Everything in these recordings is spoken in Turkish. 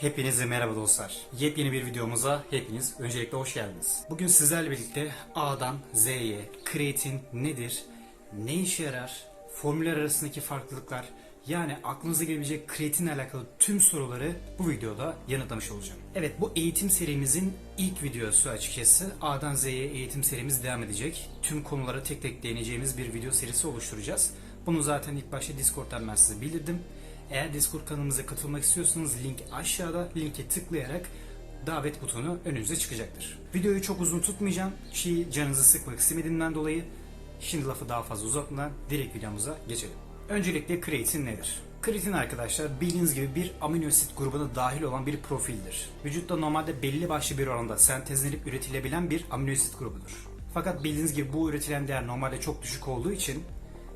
Hepinize merhaba dostlar. Yepyeni bir videomuza hepiniz öncelikle hoş geldiniz. Bugün sizlerle birlikte A'dan Z'ye kreatin nedir, ne işe yarar, formüller arasındaki farklılıklar, yani aklınıza gelebilecek kreatinle alakalı tüm soruları bu videoda yanıtlamış olacağım. Evet bu eğitim serimizin ilk videosu açıkçası. A'dan Z'ye eğitim serimiz devam edecek. Tüm konulara tek tek değineceğimiz bir video serisi oluşturacağız. Bunu zaten ilk başta Discord'dan ben size bildirdim. Eğer Discord kanalımıza katılmak istiyorsanız link aşağıda linke tıklayarak davet butonu önünüze çıkacaktır. Videoyu çok uzun tutmayacağım ki canınızı sıkmak istemediğimden dolayı şimdi lafı daha fazla uzatmadan direkt videomuza geçelim. Öncelikle kreatin nedir? Kreatin arkadaşlar bildiğiniz gibi bir amino asit grubuna dahil olan bir profildir. Vücutta normalde belli başlı bir oranda sentezlenip üretilebilen bir amino asit grubudur. Fakat bildiğiniz gibi bu üretilen değer normalde çok düşük olduğu için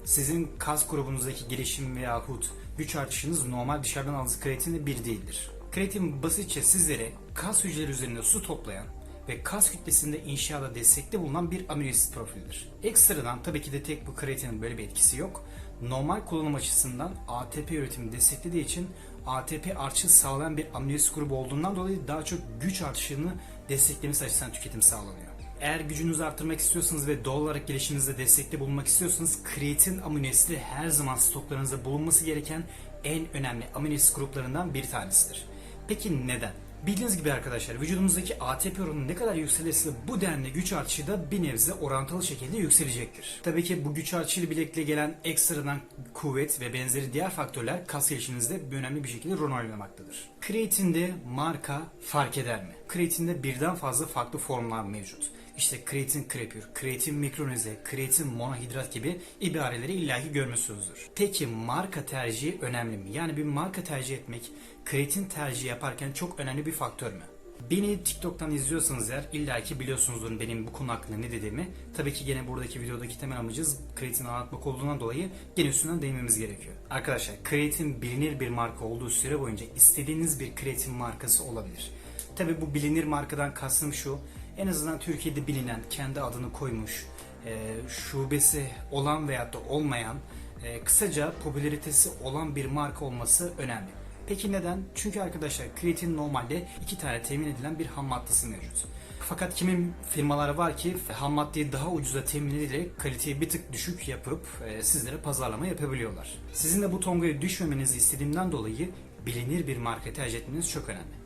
sizin kas grubunuzdaki gelişim veyahut güç artışınız normal dışarıdan aldığınız kreatinle bir değildir. Kreatin basitçe sizlere kas hücreleri üzerinde su toplayan ve kas kütlesinde inşada destekli bulunan bir amino asit profilidir. Ekstradan tabii ki de tek bu kreatinin böyle bir etkisi yok. Normal kullanım açısından ATP üretimi desteklediği için ATP artışı sağlayan bir amino asit grubu olduğundan dolayı daha çok güç artışını desteklemesi açısından tüketim sağlanıyor. Eğer gücünüzü arttırmak istiyorsanız ve doğal olarak gelişiminizde destekli bulunmak istiyorsanız kreatin amino asidi her zaman stoklarınızda bulunması gereken en önemli amino asit gruplarından bir tanesidir. Peki neden? Bildiğiniz gibi arkadaşlar vücudumuzdaki ATP oranı ne kadar yükselirse bu denli güç artışı da bir nebze orantılı şekilde yükselecektir. Tabii ki bu güç artışıyla birlikte gelen ekstradan kuvvet ve benzeri diğer faktörler kas gelişiminizde bir önemli bir şekilde rol oynamaktadır. Kreatinde marka fark eder mi? Kreatinde birden fazla farklı formlar mevcut. İşte kreatin krepür, kreatin mikronize, kreatin monohidrat gibi ibareleri illaki görmüşsünüzdür. Peki marka tercihi önemli mi? Yani bir marka tercih etmek kreatin tercihi yaparken çok önemli bir faktör mü? Beni TikTok'tan izliyorsanız eğer illaki biliyorsunuzdur benim bu konu hakkında ne dediğimi. Tabii ki gene buradaki videodaki temel amacımız kreatin anlatmak olduğundan dolayı gene üstünden değinmemiz gerekiyor. Arkadaşlar kreatin bilinir bir marka olduğu süre boyunca istediğiniz bir kreatin markası olabilir. Tabii bu bilinir markadan kastım şu en azından Türkiye'de bilinen, kendi adını koymuş, e, şubesi olan veyahut da olmayan, e, kısaca popülaritesi olan bir marka olması önemli. Peki neden? Çünkü arkadaşlar kreatin normalde iki tane temin edilen bir ham maddesi mevcut. Fakat kimin firmaları var ki ham maddeyi daha ucuza temin ederek kaliteyi bir tık düşük yapıp e, sizlere pazarlama yapabiliyorlar. Sizin de bu tongaya düşmemenizi istediğimden dolayı bilinir bir marka tercih etmeniz çok önemli.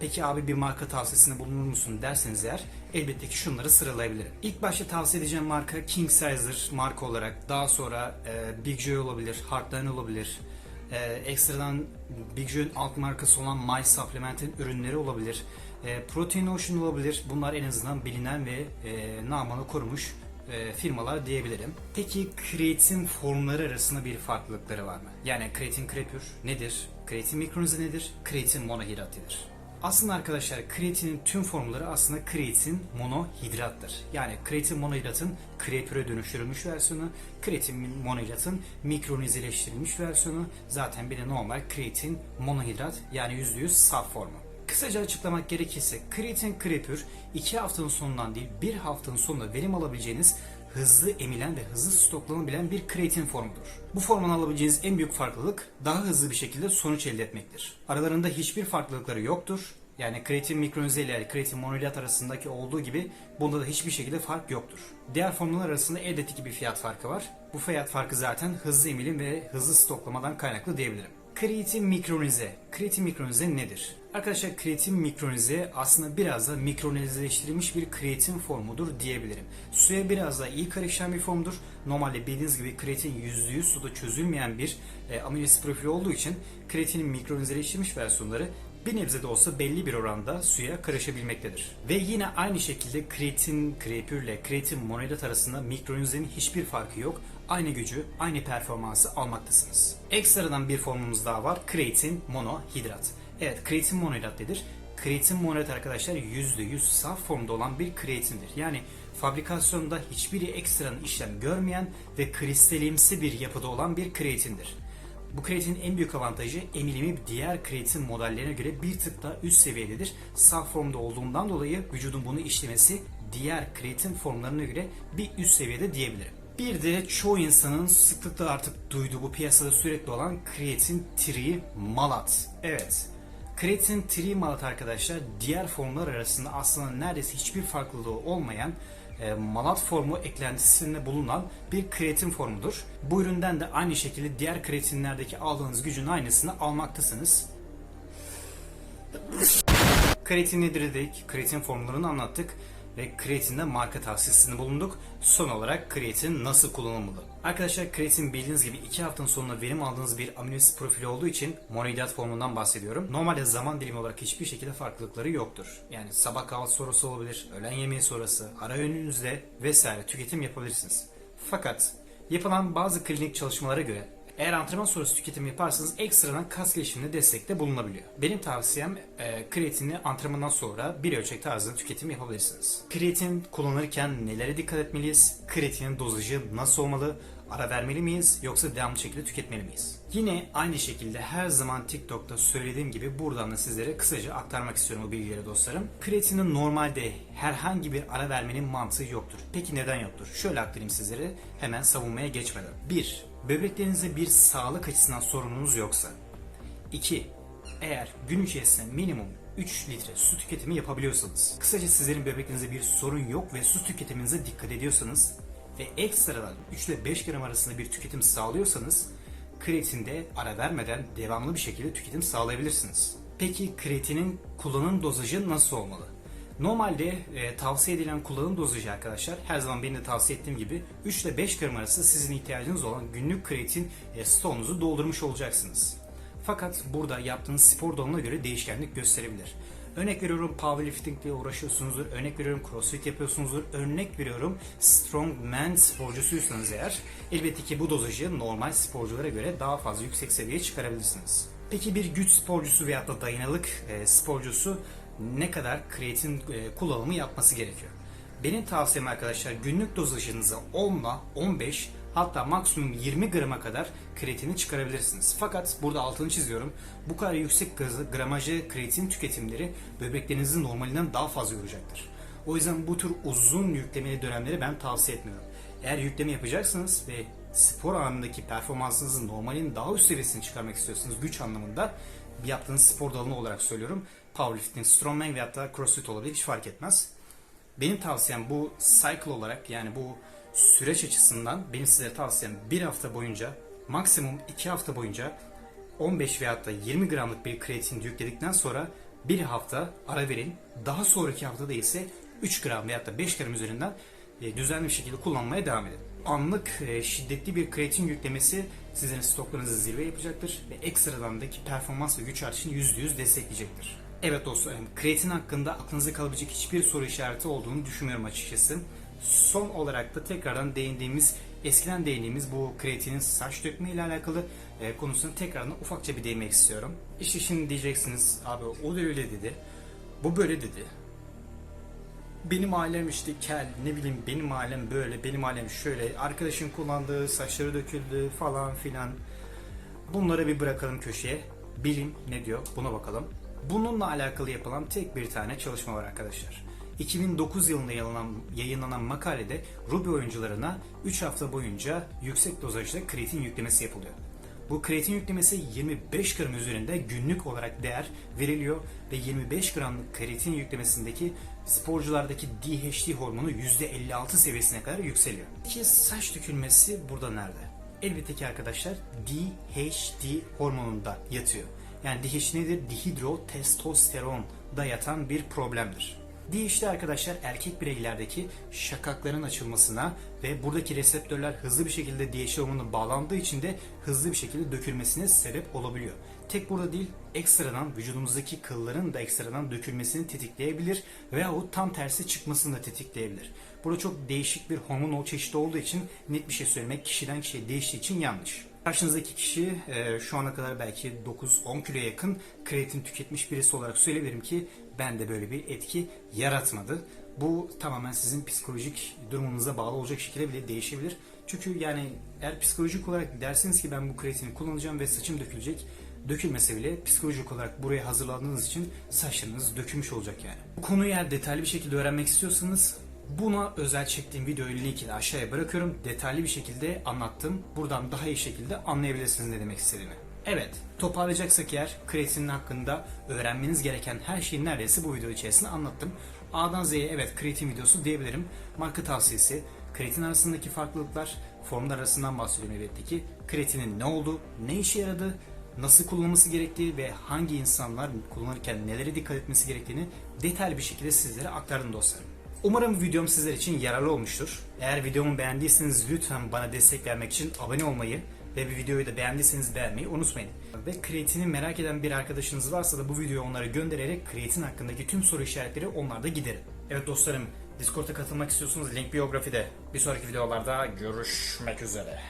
Peki abi bir marka tavsiyesinde bulunur musun derseniz eğer elbette ki şunları sıralayabilirim. İlk başta tavsiye edeceğim marka King Sizer marka olarak daha sonra e, Big Joy olabilir, Heartline olabilir. E, ekstradan Big Joy'un alt markası olan My Supplement'in ürünleri olabilir. E, Protein Ocean olabilir. Bunlar en azından bilinen ve e, namını korumuş e, firmalar diyebilirim. Peki kreatin formları arasında bir farklılıkları var mı? Yani kreatin krepür nedir? Kreatin mikronize nedir? Kreatin monohidrat nedir? Aslında arkadaşlar kreatinin tüm formları aslında kreatin monohidrattır. Yani kreatin monohidratın krepüre dönüştürülmüş versiyonu, kreatin monohidratın mikronizeleştirilmiş versiyonu, zaten bir de normal kreatin monohidrat yani %100 saf formu. Kısaca açıklamak gerekirse kreatin krepür 2 haftanın sonundan değil 1 haftanın sonunda verim alabileceğiniz hızlı emilen ve hızlı stoklanabilen bir kreatin formudur. Bu formun alabileceğiniz en büyük farklılık daha hızlı bir şekilde sonuç elde etmektir. Aralarında hiçbir farklılıkları yoktur. Yani kreatin mikronize ile kreatin monohidrat arasındaki olduğu gibi bunda da hiçbir şekilde fark yoktur. Diğer formüller arasında elbette ki bir fiyat farkı var. Bu fiyat farkı zaten hızlı emilim ve hızlı stoklamadan kaynaklı diyebilirim. Kreatin mikronize. Kreatin mikronize nedir? Arkadaşlar kreatin mikronize aslında biraz da mikronizeleştirilmiş bir kreatin formudur diyebilirim. Suya biraz daha iyi karışan bir formdur. Normalde bildiğiniz gibi kreatin %100 suda çözülmeyen bir e, amino profili olduğu için kreatinin mikronizeleştirilmiş versiyonları bir nebze de olsa belli bir oranda suya karışabilmektedir. Ve yine aynı şekilde kreatin krepürle kreatin monohidrat arasında mikronizenin hiçbir farkı yok. Aynı gücü, aynı performansı almaktasınız. Ekstradan bir formumuz daha var. Kreatin monohidrat. Evet, kreatin monohidrat nedir? Kreatin monohidrat arkadaşlar %100 saf formda olan bir kreatindir. Yani fabrikasyonda hiçbir ekstranın işlem görmeyen ve kristalimsi bir yapıda olan bir kreatindir. Bu kreatinin en büyük avantajı emilimi diğer kreatin modellerine göre bir tık daha üst seviyededir. Saf formda olduğundan dolayı vücudun bunu işlemesi diğer kreatin formlarına göre bir üst seviyede diyebilirim. Bir de çoğu insanın sıklıkla artık duyduğu bu piyasada sürekli olan kreatin tri malat. Evet. Kreatin trimalat arkadaşlar diğer formlar arasında aslında neredeyse hiçbir farklılığı olmayan e, malat formu eklentisinde bulunan bir kreatin formudur. Bu üründen de aynı şekilde diğer kreatinlerdeki aldığınız gücün aynısını almaktasınız. Kreatin nedir dedik, kreatin formlarını anlattık ve kreatinde marka tavsiyesinde bulunduk. Son olarak kreatin nasıl kullanılmalı? Arkadaşlar kreatin bildiğiniz gibi 2 haftanın sonunda verim aldığınız bir amino asit profili olduğu için monohidrat formundan bahsediyorum. Normalde zaman dilimi olarak hiçbir şekilde farklılıkları yoktur. Yani sabah kahvaltı sonrası olabilir, öğlen yemeği sonrası, ara öğününüzde vesaire tüketim yapabilirsiniz. Fakat yapılan bazı klinik çalışmalara göre eğer antrenman sonrası tüketim yaparsanız ekstradan kas gelişimine destekte bulunabiliyor. Benim tavsiyem e, kreatini antrenmandan sonra bir ölçek tarzında tüketim yapabilirsiniz. Kreatin kullanırken nelere dikkat etmeliyiz? Kreatinin dozajı nasıl olmalı? Ara vermeli miyiz yoksa devamlı şekilde tüketmeli miyiz? Yine aynı şekilde her zaman TikTok'ta söylediğim gibi buradan da sizlere kısaca aktarmak istiyorum bu bilgileri dostlarım. Kreatinin normalde herhangi bir ara vermenin mantığı yoktur. Peki neden yoktur? Şöyle aktarayım sizlere hemen savunmaya geçmeden. 1. Böbreklerinizde bir sağlık açısından sorununuz yoksa. 2. Eğer gün içerisinde minimum 3 litre su tüketimi yapabiliyorsanız, kısaca sizlerin böbreklerinizde bir sorun yok ve su tüketiminize dikkat ediyorsanız ve ekstradan 3 ile 5 gram arasında bir tüketim sağlıyorsanız kreatinde ara vermeden devamlı bir şekilde tüketim sağlayabilirsiniz. Peki kreatinin kullanım dozajı nasıl olmalı? Normalde e, tavsiye edilen kullanım dozajı arkadaşlar her zaman benim de tavsiye ettiğim gibi 3 ile 5 gram arası sizin ihtiyacınız olan günlük kreatin e, stoğunuzu doldurmuş olacaksınız. Fakat burada yaptığınız spor dalına göre değişkenlik gösterebilir. Örnek veriyorum powerlifting ile uğraşıyorsunuzdur, örnek veriyorum crossfit yapıyorsunuzdur, örnek veriyorum strongman sporcusuysanız eğer elbette ki bu dozajı normal sporculara göre daha fazla yüksek seviyeye çıkarabilirsiniz. Peki bir güç sporcusu veyahut da dayanıklık e, sporcusu ne kadar kreatin e, kullanımı yapması gerekiyor? Benim tavsiyem arkadaşlar günlük dozajınızı 10 ile 15 hatta maksimum 20 grama kadar kreatini çıkarabilirsiniz. Fakat burada altını çiziyorum. Bu kadar yüksek gazı, gramajı kreatin tüketimleri böbreklerinizi normalinden daha fazla yoracaktır. O yüzden bu tür uzun yüklemeli dönemleri ben tavsiye etmiyorum. Eğer yükleme yapacaksınız ve spor anındaki performansınızın normalin daha üst seviyesini çıkarmak istiyorsanız güç anlamında yaptığınız spor dalını olarak söylüyorum. Powerlifting, strongman veyahut da crossfit olabilir hiç fark etmez. Benim tavsiyem bu cycle olarak yani bu süreç açısından benim size tavsiyem bir hafta boyunca maksimum iki hafta boyunca 15 veyahut da 20 gramlık bir kreatin yükledikten sonra bir hafta ara verin. Daha sonraki haftada ise 3 gram veyahut da 5 gram üzerinden e, düzenli bir şekilde kullanmaya devam edin. Anlık e, şiddetli bir kreatin yüklemesi sizin stoklarınızı zirve yapacaktır ve ekstradandaki performans ve güç artışını %100 destekleyecektir. Evet dostlarım, kreatin hakkında aklınıza kalabilecek hiçbir soru işareti olduğunu düşünmüyorum açıkçası. Son olarak da tekrardan değindiğimiz, eskiden değindiğimiz bu kreatinin saç dökme ile alakalı e, konusuna tekrardan ufakça bir değinmek istiyorum. İşte şimdi diyeceksiniz, abi o da öyle dedi, bu böyle dedi. Benim ailem işte kel, ne bileyim benim ailem böyle, benim ailem şöyle, arkadaşın kullandığı saçları döküldü falan filan. Bunları bir bırakalım köşeye. Bilim ne diyor buna bakalım. Bununla alakalı yapılan tek bir tane çalışma var arkadaşlar. 2009 yılında yayınlanan, makalede Ruby oyuncularına 3 hafta boyunca yüksek dozajda kreatin yüklemesi yapılıyor. Bu kreatin yüklemesi 25 gram üzerinde günlük olarak değer veriliyor ve 25 gramlık kreatin yüklemesindeki sporculardaki DHT hormonu %56 seviyesine kadar yükseliyor. Peki saç dökülmesi burada nerede? Elbette ki arkadaşlar DHT hormonunda yatıyor. Yani DHT nedir? Dihidrotestosteronda yatan bir problemdir. DHT arkadaşlar erkek bireylerdeki şakakların açılmasına ve buradaki reseptörler hızlı bir şekilde DHT hormonuna bağlandığı için de hızlı bir şekilde dökülmesine sebep olabiliyor. Tek burada değil, ekstradan vücudumuzdaki kılların da ekstradan dökülmesini tetikleyebilir veyahut tam tersi çıkmasını da tetikleyebilir. Burada çok değişik bir hormon çeşidi olduğu için net bir şey söylemek kişiden kişiye değiştiği için yanlış. Karşınızdaki kişi e, şu ana kadar belki 9-10 kiloya yakın kreatin tüketmiş birisi olarak söyleyebilirim ki bende böyle bir etki yaratmadı. Bu tamamen sizin psikolojik durumunuza bağlı olacak şekilde bile değişebilir. Çünkü yani eğer psikolojik olarak dersiniz ki ben bu kreatini kullanacağım ve saçım dökülecek dökülmese bile psikolojik olarak buraya hazırlandığınız için saçlarınız dökülmüş olacak yani. Bu konuyu eğer detaylı bir şekilde öğrenmek istiyorsanız Buna özel çektiğim videoyu linkini aşağıya bırakıyorum. Detaylı bir şekilde anlattım. Buradan daha iyi şekilde anlayabilirsiniz ne demek istediğimi. Evet, toparlayacaksak eğer kreatinin hakkında öğrenmeniz gereken her şeyi neredeyse bu video içerisinde anlattım. A'dan Z'ye evet kreatin videosu diyebilirim. Marka tavsiyesi, kreatin arasındaki farklılıklar, formlar arasından bahsediyorum elbette ki. Kreatinin ne oldu, ne işe yaradı, nasıl kullanılması gerektiği ve hangi insanlar kullanırken nelere dikkat etmesi gerektiğini detaylı bir şekilde sizlere aktardım dostlarım. Umarım videom sizler için yararlı olmuştur. Eğer videomu beğendiyseniz lütfen bana destek vermek için abone olmayı ve bir videoyu da beğendiyseniz beğenmeyi unutmayın. Ve kreatini merak eden bir arkadaşınız varsa da bu videoyu onlara göndererek kreatin hakkındaki tüm soru işaretleri onlarda giderin. Evet dostlarım Discord'a katılmak istiyorsanız link biyografide. Bir sonraki videolarda görüşmek üzere.